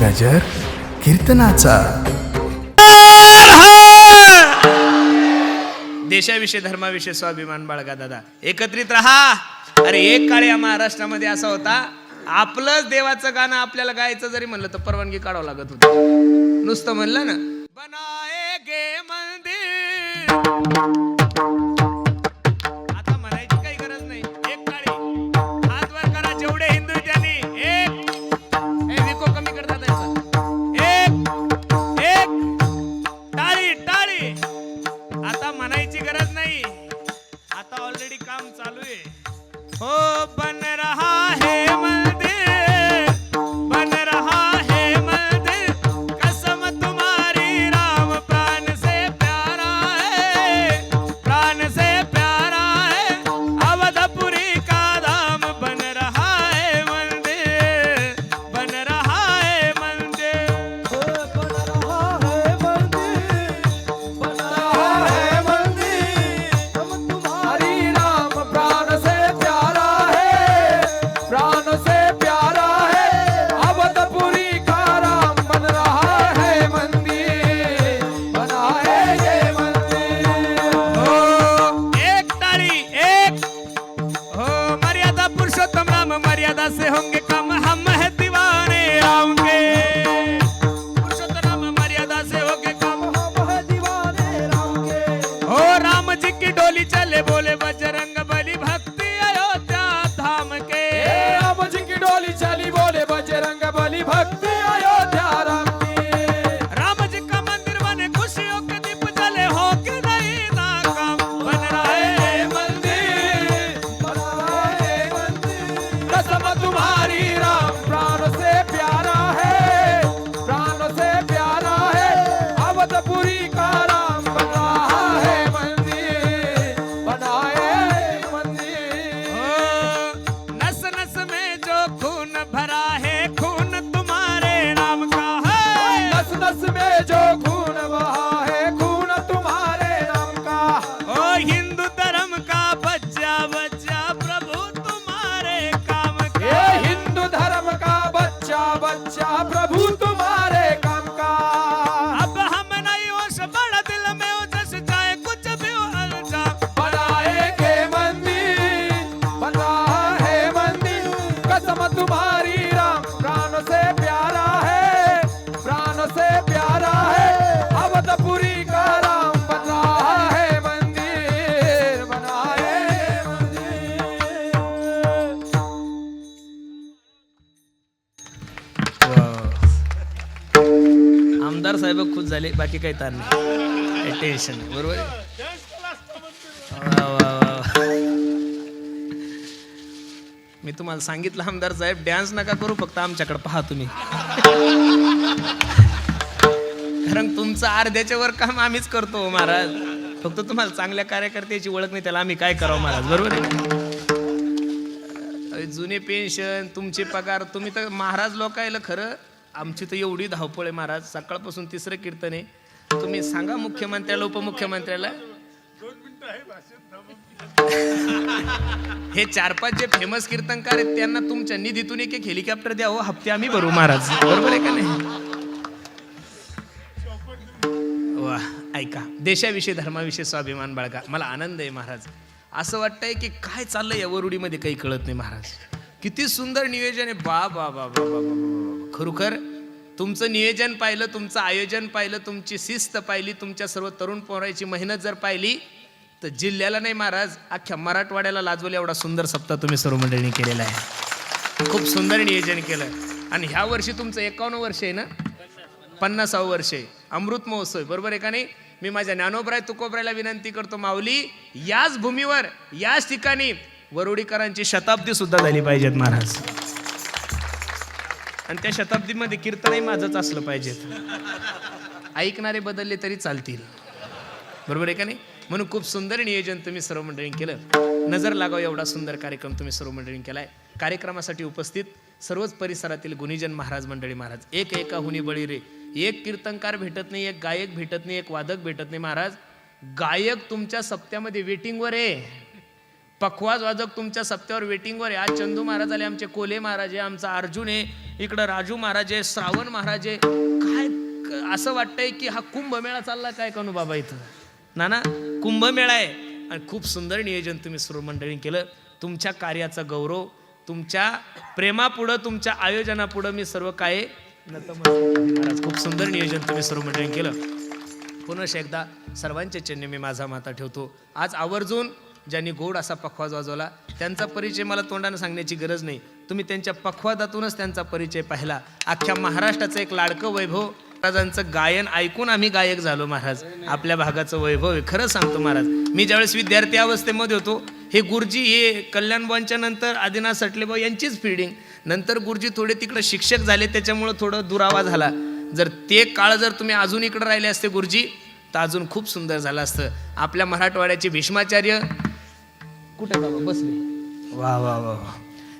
गजर कीर्तनाचा. देशाविषयी धर्माविषयी स्वाभिमान बाळगा दादा. एकत्रित राहा. अरे एक काळ या महाराष्ट्रामध्ये असा होता आपलंच देवाचं गाणं आपल्याला गायचं जरी म्हणलं तर परवानगी काढावं लागत होती. नुसतं म्हणलं ना बनाएगे मंदिर. बाकी काही ताण नाही. टेन्शन नाही. बरोबर वा, वा, वा. मी तुम्हाला सांगितलं आमदार साहेब डॅन्स नका करू फक्त आमच्याकडे पहा तुम्ही. कारण तुमचं अर्ध्याच्या वर काम आम्हीच करतो हो, महाराज. फक्त तुम्हाला चांगल्या कार्यकर्त्याची ओळख नाही त्याला आम्ही काय करावं महाराज? बरोबर आहे? जुने पेन्शन तुमचे पगार तुम्ही तर महाराज लोकायला खरं आमची तर एवढी धावपळ आहे महाराज. सकाळपासून तिसरं कीर्तन आहे. तुम्ही सांगा मुख्यमंत्र्याला उपमुख्यमंत्र्याला. हे चार पाच जे फेमस कीर्तनकार आहेत त्यांना तुमच्या निधीतून एक एक हेलिकॉप्टर द्यावं हप्ते आम्ही भरू महाराज. बरोबर आहे का नाही? वा ऐका. देशाविषयी धर्माविषयी स्वाभिमान बाळगा. मला आनंद आहे महाराज. असं वाटतंय की काय चाललंय वरुडीमध्ये काही कळत नाही महाराज. किती सुंदर नियोजन आहे. बा बा बा बा बा बा खरोखर तुमचं नियोजन पाहिलं तुमचं आयोजन पाहिलं तुमची शिस्त पाहिली तुमच्या सर्व तरुण पोराची मेहनत जर पाहिली तर जिल्ह्याला नाही महाराज अख्ख्या मराठवाड्याला लाजवले एवढा सुंदर सप्ताह तुम्ही सर्व मंडळींनी केलेला आहे. खूप सुंदर नियोजन केलं आणि ह्या वर्षी तुमचं एकावन्न वर्ष आहे ना? पन्नासावं वर्ष आहे. अमृत महोत्सव बरोबर आहे का नाही? मी माझ्या ज्ञानोबराय तुकोबरायला विनंती करतो माऊली याच भूमीवर याच ठिकाणी वरुडीकरांची शताब्दी सुद्धा झाली पाहिजेत महाराज. आणि त्या शताब्दीमध्ये कीर्तनही माझंच असलं पाहिजेत. ऐकणारे बदलले तरी चालतील. बरोबर आहे का नाही? म्हणून खूप सुंदर नियोजन तुम्ही सर्व मंडळींनी केलं. नजर लागाव एवढा सुंदर कार्यक्रम तुम्ही सर्व मंडळींनी केलाय. कार्यक्रमासाठी उपस्थित सर्वच परिसरातील गुणीजन महाराज मंडळी महाराज एक एका हुनी बळी रे. एक कीर्तनकार भेटत नाही एक गायक भेटत नाही एक वादक भेटत नाही महाराज. गायक तुमच्या सप्त्यामध्ये वेटिंगवर आहे. पखवाज वाजक तुमच्या सप्त्यावर वेटिंगवर आहे. आज चंदू महाराज आले आमचे कोले महाराज आहे आमचा अर्जुन आहे. इकडं राजू महाराज आहे श्रावण महाराज आहे. काय असं वाटतंय की हा कुंभमेळा चालला काय कनू बाबा इथं? ना ना कुंभमेळा आहे. आणि खूप सुंदर नियोजन तुम्ही सर्व मंडळी केलं. तुमच्या कार्याचा गौरव तुमच्या प्रेमापुढं तुमच्या आयोजनापुढं मी सर्व काय नतमस्तक महाराज. खूप सुंदर नियोजन तुम्ही सर्व मंडळी केलं. पुनश एकदा सर्वांचे चरणी मी माझा माता ठेवतो. आज आवर्जून ज्यांनी गोड असा पखवाज वाजवला त्यांचा परिचय मला तोंडानं सांगण्याची गरज नाही. तुम्ही त्यांच्या पखवादातूनच त्यांचा परिचय पाहिला. अख्ख्या महाराष्ट्राचं एक लाडकं वैभव महाराजांचं गायन ऐकून आम्ही गायक झालो महाराज. आपल्या भागाचं वैभव आहे खरं सांगतो महाराज. मी ज्यावेळेस विद्यार्थी अवस्थेमध्ये होतो हे गुरुजी हे कल्याणबाईंच्या नंतर आदिनाथ सटलेबा यांचीच फिल्डिंग नंतर गुरुजी थोडे तिकडे शिक्षक झाले त्याच्यामुळं थोडं दुरावा झाला. जर ते काळ जर तुम्ही अजून इकडे राहिले असते गुरुजी तर अजून खूप सुंदर झालं असतं. आपल्या मराठवाड्याचे भीष्माचार्य कुठे बाबा? बसले. वा वा वा वा.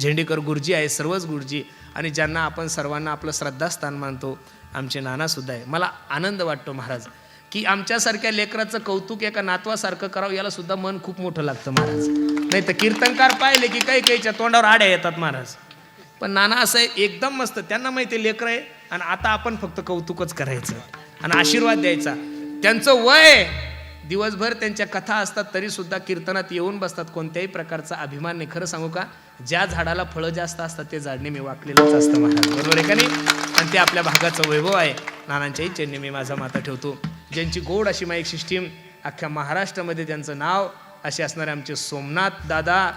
झेंडेकर गुरुजी आहे सर्वच गुरुजी. आणि ज्यांना आपण सर्वांना आपलं श्रद्धास्थान मानतो आमचे नानासुद्धा आहे. मला आनंद वाटतो महाराज की आमच्यासारख्या लेकराचं कौतुक एका नातवासारखं करावं याला सुद्धा मन खूप मोठं लागतं महाराज. नाही तर कीर्तनकार पाहिले की काही काहीच्या तोंडावर आड्या येतात महाराज. पण नाना असं आहे एकदम मस्त त्यांना माहिती लेकर लेकरं आहे आणि आता आपण फक्त कौतुकच करायचं. आणि आशीर्वाद द्यायचा. त्यांचं वय दिवसभर त्यांच्या कथा असतात तरी सुद्धा कीर्तनात येऊन बसतात कोणत्याही प्रकारचा अभिमान नाही. खरं सांगू का? ज्या झाडाला फळं जास्त असतात ते झाड नेहमी वाकलेलंच असतं महाराज. बरोबर आहे का नाही? आणि ते आपल्या भागाचं वैभव आहे. नानांच्याही चरणी मी माझा माता ठेवतो. ज्यांची गोड अशी माईक सिस्टीम अख्ख्या महाराष्ट्रामध्ये त्यांचं नाव असे असणारे आमचे सोमनाथ दादा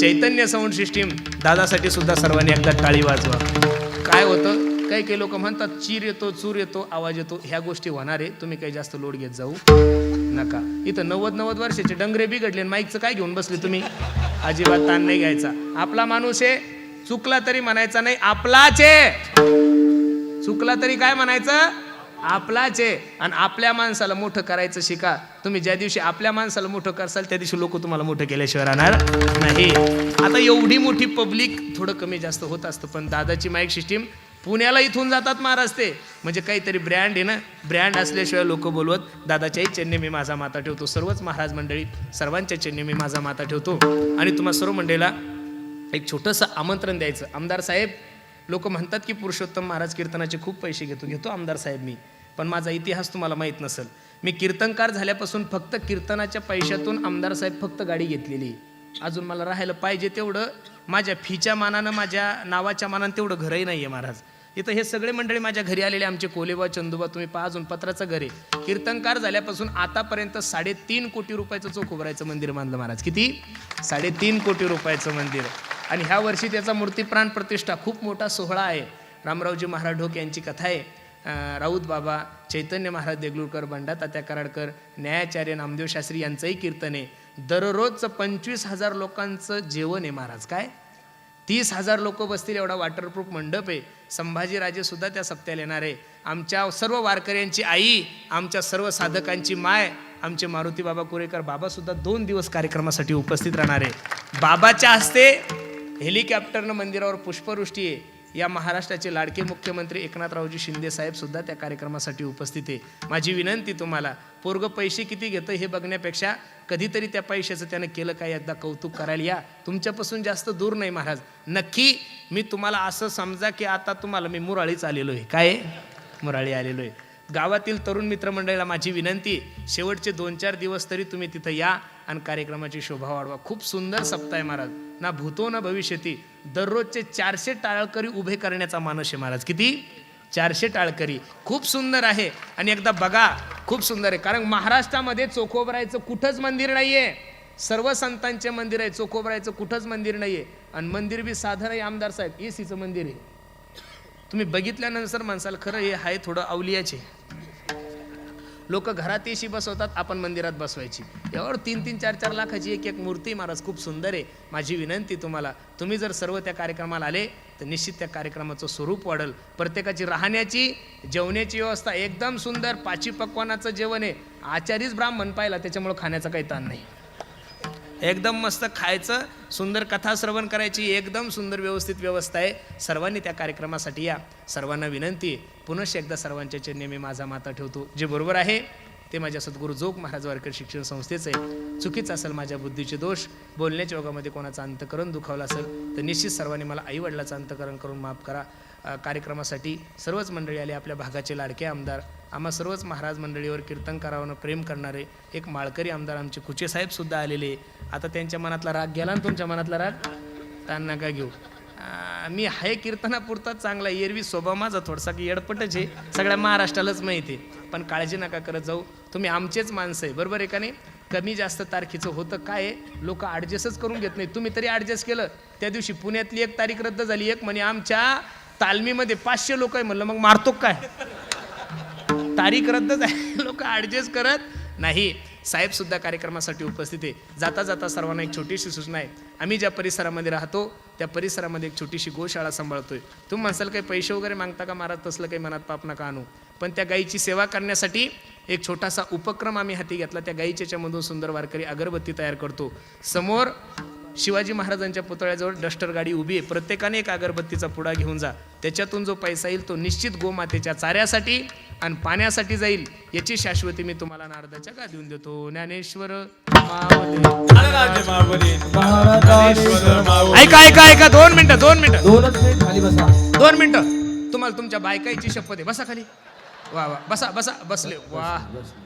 चैतन्य साऊंड सिस्टीम दादासाठी सुद्धा सर्वांनी एकदा टाळी वाजवा. काय होतं? काही काही लोक म्हणतात चीर येतो चूर येतो आवाज येतो. ह्या गोष्टी होणार. आहे तुम्ही काही जास्त लोड घेत जाऊ. नका. इथं नव्वद नव्वद वर्षाचे डंगरे बिघडले आणि माईकचं काय घेऊन बसले तुम्ही? अजिबात ताण नाही घ्यायचा. आपला माणूस आहे चुकला तरी म्हणायचा नाही आपलाच आहे. चुकला तरी काय म्हणायचं? आपलाच आहे. आणि आपल्या माणसाला मोठं करायचं शिका. तुम्ही ज्या दिवशी आपल्या माणसाला मोठं करसाल त्या दिवशी लोक तुम्हाला मोठं केल्याशिवाय राहणार नाही. आता एवढी मोठी पब्लिक थोडं कमी जास्त होत असतं पण दादाची माईक सिस्टीम पुण्याला इथून जातात महाराज ते. म्हणजे काहीतरी ब्रँड आहे ना ब्रँड असल्याशिवाय लोक बोलवत दादाच्याही चेन्नई मी माझा माता ठेवतो. सर्वच महाराज मंडळी सर्वांच्या चेन्नई मी माझा माता ठेवतो. आणि तुम्हा सर्व मंडळीला एक छोटंसं आमंत्रण द्यायचं. आमदार साहेब लोक म्हणतात की पुरुषोत्तम महाराज कीर्तनाचे खूप पैसे घेतो. घेतो आमदार साहेब मी. पण माझा इतिहास तुम्हाला माहीत नसेल. मी कीर्तनकार झाल्यापासून फक्त कीर्तनाच्या पैशातून आमदार साहेब फक्त गाडी घेतलेली. अजून मला राहायला पाहिजे तेवढं. माझ्या फीच्या मानानं माझ्या नावाच्या मानानं तेवढं घरही नाही आहे महाराज. इथं हे सगळे मंडळी माझ्या घरी आलेले आमचे कोलेबा चंदुबा तुम्ही पहा अजून पत्राचं घर आहे. कीर्तनकार झाल्यापासून आतापर्यंत साडेतीन कोटी रुपयाचं चोख उभारायचं मंदिर मानलं महाराज. किती? साडेतीन कोटी रुपयाचं मंदिर. आणि ह्या वर्षी त्याचा मूर्ती प्राण प्रतिष्ठा खूप मोठा सोहळा आहे. रामरावजी महाराज ढोक यांची कथा आहे. राऊत बाबा चैतन्य महाराज देगलूरकर बंडा तात्या कराडकर न्यायाचार्य नामदेव शास्त्री यांचंही कीर्तन आहे. दररोजचं पंचवीस हजार लोकांचं जेवण आहे महाराज. काय? तीस हजार लोक बसतील एवढा वॉटरप्रूफ मंडप आहे. संभाजीराजे सुद्धा त्या सप्त्याला येणार आहे. आमच्या सर्व वारकऱ्यांची आई आमच्या सर्व साधकांची माय आमचे मारुती बाबा कुरेकर बाबा सुद्धा दोन दिवस कार्यक्रमासाठी उपस्थित राहणार आहे. बाबाच्या हस्ते हेलिकॉप्टरनं मंदिरावर पुष्पवृष्टी आहे. या महाराष्ट्राचे लाडके मुख्यमंत्री एकनाथरावजी शिंदे साहेबसुद्धा त्या कार्यक्रमासाठी उपस्थित आहे. माझी विनंती तुम्हाला पोरग पैसे किती घेतं हे बघण्यापेक्षा कधीतरी त्या पैशाचं त्यानं केलं काय एकदा कौतुक करायला या. तुमच्यापासून जास्त दूर नाही महाराज. नक्की मी तुम्हाला असं समजा की आता तुम्हाला मी मुराळीच आलेलो आहे. काय? मुराळी आलेलो आहे. गावातील तरुण मित्रमंडळीला माझी विनंती शेवटचे दोन चार दिवस तरी तुम्ही तिथं या आणि कार्यक्रमाची शोभा वाढवा. खूप सुंदर सप्ताह आहे महाराज. ना भूतो ना भविष्यती दररोजचे चारशे टाळकरी उभे करण्याचा मानस आहे महाराज. किती? चारशे टाळकरी. खूप सुंदर आहे. आणि एकदा बघा खूप सुंदर आहे. कारण महाराष्ट्रामध्ये चोखोबरायचं कुठंच मंदिर नाही आहे सर्व संतांचे मंदिर आहे. चोखोबरायचं कुठंच मंदिर नाही आहे आणि मंदिर बी साधन आहे आमदार साहेब. ए सीचं मंदिर आहे. तुम्ही बघितल्यानंतर माणसाला खरं हे आहे थोडं अवलियाचे लोक घरात एशी बसवतात आपण मंदिरात बसवायची. यावर तीन तीन चार चार लाखाची एक एक मूर्ती महाराज खूप सुंदर आहे. माझी विनंती तुम्हाला तुम्ही जर सर्व त्या कार्यक्रमाला आले तर निश्चित त्या कार्यक्रमाचं स्वरूप वाढेल. प्रत्येकाची राहण्याची जेवण्याची व्यवस्था एकदम सुंदर पाची पक्वानाचं जेवण आहे. आचारीच ब्राह्मण पाहिला त्याच्यामुळं खाण्याचा काही ताण नाही. एकदम मस्त खायचं सुंदर कथा श्रवण करायची एकदम सुंदर व्यवस्थित व्यवस्था आहे. सर्वांनी त्या कार्यक्रमासाठी या. सर्वांना विनंती पुनश पुनश्च एकदा सर्वांच्या चरणी मी माझा माता ठेवतो. जे बरोबर आहे ते माझ्या सद्गुरू जोग महाराज वारकर शिक्षण संस्थेचं. आहे चुकीचं असेल माझ्या बुद्धीचे दोष बोलण्याच्या योगामध्ये कोणाचं अंतकरण दुखावलं असेल तर निश्चित सर्वांनी मला आईवडिलाचं अंतकरण करून माफ करा. कार्यक्रमासाठी सर्वच मंडळी आले आपल्या भागाचे लाडके आमदार. आम्हा सर्वच महाराज मंडळीवर कीर्तन करावं प्रेम करणारे एक माळकरी आमदार आमचे कुचे साहेब आलेले. आता त्यांच्या मनातला राग गेला ना तुमच्या मनातला राग? त्यांना नका घेऊ. मी आहे कीर्तनापुरताच चांगला आहे. एरवी स्वभाव माझा थोडासा की येडपटच आहे. सगळ्या महाराष्ट्रालाच माहिती आहे. पण काळजी नका करत जाऊ. तुम्ही आमचेच माणसं आहे बरोबर आहे का नाही? कमी जास्त तारखेचं होतं काय लोक ॲडजस्टच करून घेत नाही तुम्ही तरी ॲडजस्ट केलं. त्या दिवशी पुण्यातली एक तारीख रद्द झाली. एक म्हणे आमच्या तालमीमध्ये पाचशे लोक आहे म्हणलं मग मारतो काय? तारीख रद्द आहे लोक ॲडजस्ट करत नाही. साहेबसुद्धा कार्यक्रमासाठी उपस्थित आहे. जाता जाता सर्वांना एक छोटीशी सूचना आहे. आम्ही ज्या परिसरामध्ये राहतो त्या परिसरामध्ये एक छोटीशी गोशाळा सांभाळतोय. तुम्ही म्हणसाल काही पैसे वगैरे मागता का महाराज तसलं काही मनात पाप नका आणू. पण त्या गाईची सेवा करण्यासाठी एक छोटासा उपक्रम आम्ही हाती घेतला. त्या गाईच्याच्यामधून सुंदर वारकरी अगरबत्ती तयार करतो. समोर शिवाजी महाराजांच्या पुतळ्याजवळ डस्टर गाडी उभी आहे. प्रत्येकाने एक अगरबत्तीचा पुडा घेऊन जा. त्याच्यातून जो पैसा येईल तो निश्चित गोमातेच्या चाऱ्यासाठी आणि पाण्यासाठी जाईल याची शाश्वती मी तुम्हाला नारदाच्या का देऊन देतो. ज्ञानेश्वर ऐका ऐका ऐका दोन मिनिटं दोन मिनिटं. दोन मिनिटं. तुम्हाला तुमच्या बायकाईची शपथ आहे. बसा खाली. वा वा बसा बसा बसले. वा.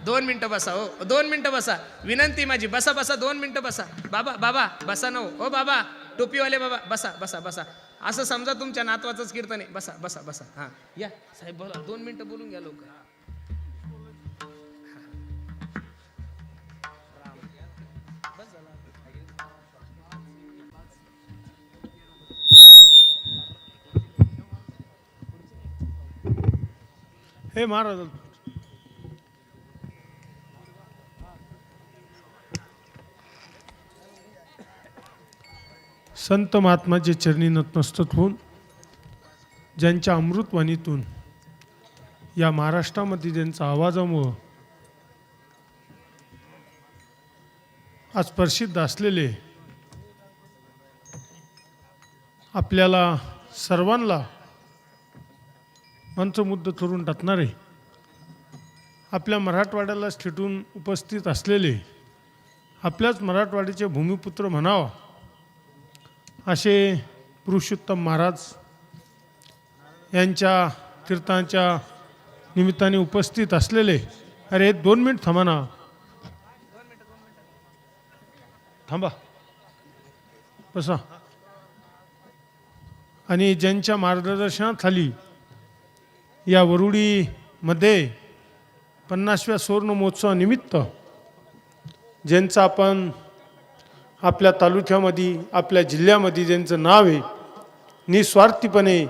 दोन मिनटं बसा हो. दोन मिनटं बसा. विनंती माझी. बसा बसा दोन मिनटं बसा. बाबा बाबा बसा न हो. बाबा टोपीवाले बाबा बसा बसा बसा. असं समजा तुमच्या नातवाचंच कीर्तन आहे. बसा बसा बसा. हां या. साहेब बोला. दोन मिनिटं बोलून घ्या लवकर. हे महाराज संत महात्माचे चरणी नतमस्तक होऊन ज्यांच्या अमृतवाणीतून या महाराष्ट्रामध्ये ज्यांचा आवाजामुळं आज प्रसिद्ध असलेले आपल्याला सर्वांना मंचमुद्ध करून टाकणारे आपल्या मराठवाड्याला थिटून उपस्थित असलेले आपल्याच मराठवाड्याचे भूमिपुत्र म्हणावा असे पुरुषोत्तम महाराज यांच्या तीर्थांच्या निमित्ताने उपस्थित असलेले. अरे दोन मिनिट थांबा ना. थांबा. बसा. आणि ज्यांच्या मार्गदर्शनाखाली या वरुडीमध्ये पन्नासव्या सुवर्ण महोत्सवानिमित्त ज्यांचा आपण आपल्या तालुक्यामध्ये आपल्या जिल्ह्यामध्ये ज्यांचं नाव आहे निस्वार्थीपणे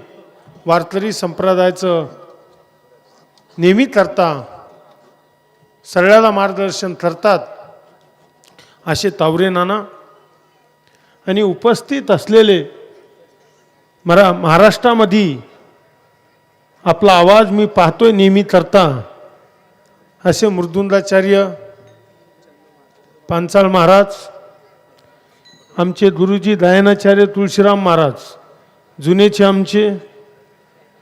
वारकरी संप्रदायाचं नेहमी करता सगळ्याला मार्गदर्शन करतात असे तावरे नाना आणि उपस्थित असलेले मरा महाराष्ट्रामध्ये आपला आवाज मी पाहतोय नेहमी करता असे मृदुंदाचार्य पांचाळ महाराज आमचे गुरुजी दयानाचार्य तुळशीराम महाराज जुनेचे आमचे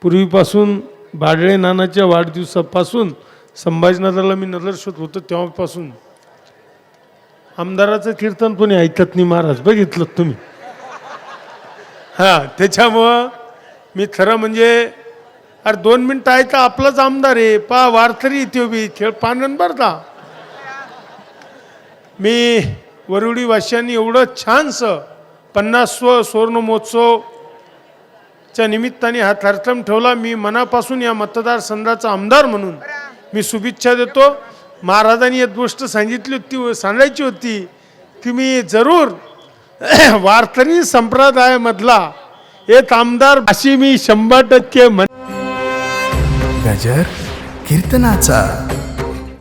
पूर्वीपासून बाडळे नानाच्या वाढदिवसापासून संभाजीनगरला मी नजरशोध होतो तेव्हापासून. आमदाराचं कीर्तन कोणी ऐकत नाही महाराज बघितलं तुम्ही? हां त्याच्यामुळं मी खरं म्हणजे अरे दोन मिनटं आहे तर आपलाच आमदार आहे पा वारकरी तो बी खेळ पानन भरता मी वरुडीवासियांनी एवढं छानसं पन्नासवं सुवर्णमहोत्सवच्या निमित्ताने हा कार्यक्रम ठेवला. मी मनापासून या मतदारसंघाचा आमदार म्हणून मी शुभेच्छा देतो. महाराजांनी एक गोष्ट सांगितली होती सांगायची होती की मी जरूर वारकरी संप्रदायामधला एक आमदार अशी मी शंभर टक्के म्हण गजर कीर्तनाचा.